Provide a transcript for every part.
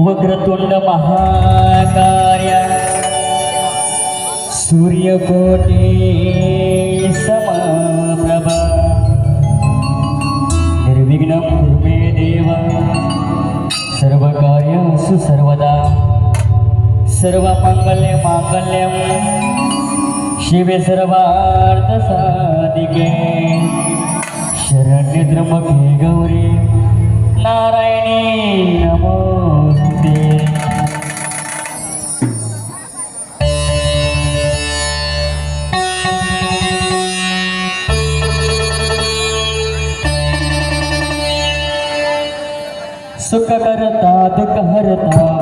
वक्रतुंड महाकार्य सूर्यकोटी समाप्रभा। निर्विघ्न पूर्वे देवा। सर्व कार्यासु सर्वदा। सर्व मंगल्य मांगल्यम शिवे सर्वार्थ साधिके शरण्य गौरी। नारायणी नमो Suka karata, duka harata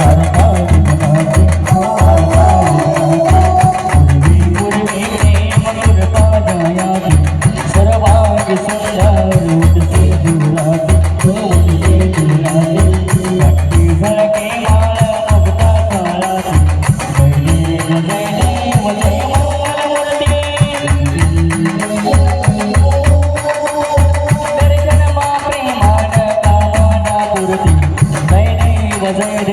Yeah.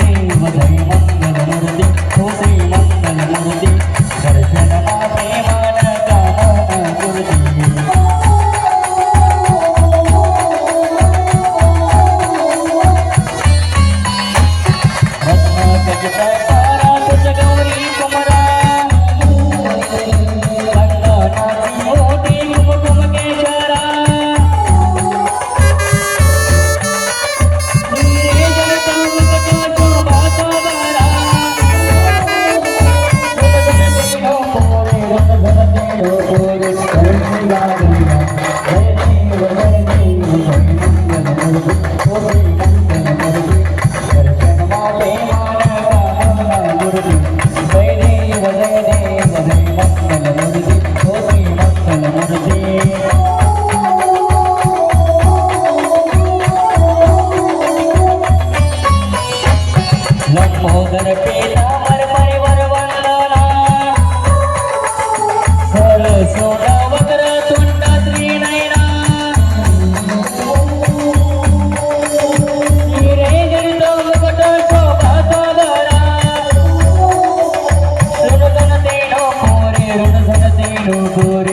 生活